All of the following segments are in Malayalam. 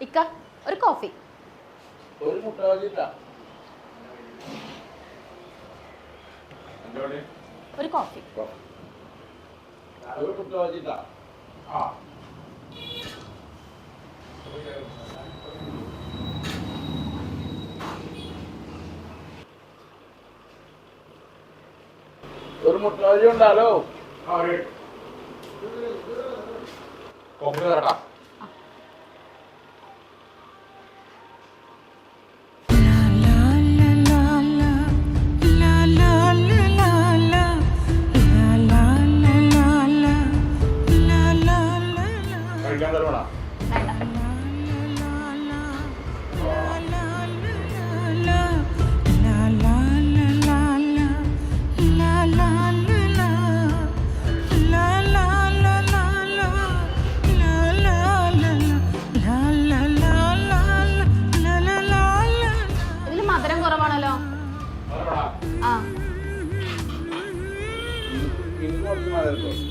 ഇക്ക ഒരു കോഫി. ഒരു മുട്ട ഒരു കോഫി. ഒരു മുട്ട ആ. ഒരു മുട്ട ബജി ഉണ്ടാലോ കോഫി തരട്ടാ இன்னொரு இருக்கும்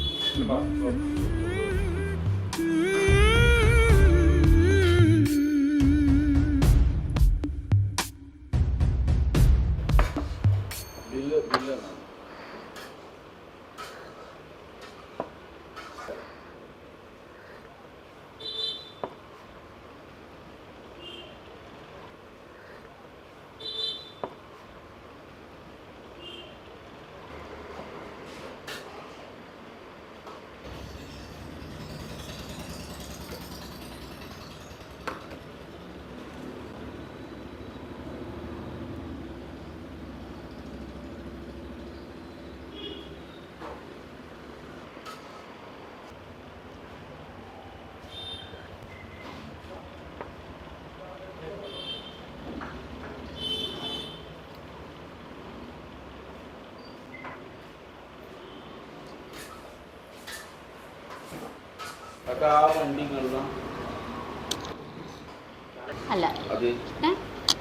അല്ല. അത്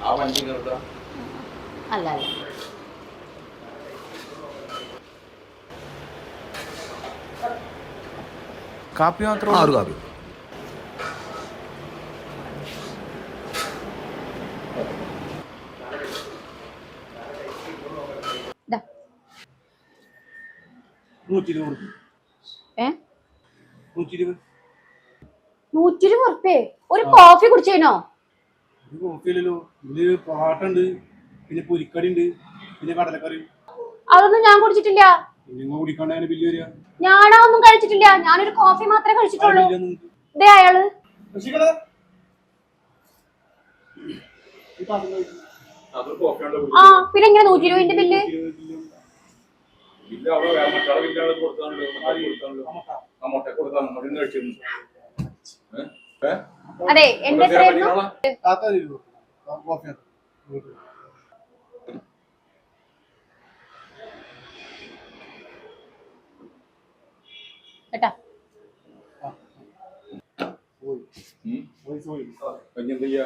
ആ വണ്ടി കയറുക അല്ല അല്ല. കാപ്പി മാത്രം ആറ് കാപ്പി. ദാ. നൂറ്റി ഇരുപത് ഏ? നൂറ്റി ഇരുപത് നൂറ്റി ഇരുപത് ഉറുപ്പേ. ഒരു കോഫി കുടിച്ചേനോ? ഇതിൽ പാട്ടുണ്ട് പിന്നെ പൊരിക്കടി ഉണ്ട് പിന്നെ കടലക്കറി. അതൊന്നും ഞാൻ കുടിച്ചിട്ടില്ല. ഞാനൊന്നും കഴിച്ചിട്ടില്ല. ഞാനൊരു കോഫി മാത്രമേ കഴിച്ചിട്ടുള്ളൂ. ഇതേ അയാൾ. ആ പിന്നെ ഇങ്ങനെ നൂറ്റി ഇരുപതിന്റെ ബില്ല്? ബില്ല് അവിടെ വേറെ മറ്റാളെ ബില്ലാണ് കൊടുത്താണല്ലോ കൊടുത്താണല്ലോ ആ മുട്ട കൊടുത്താൽ മുട്ട കഴിച്ചിരുന്നു. അതെ എന്റെ കേട്ടാ? പോയി. എന്ത് ചെയ്യാ?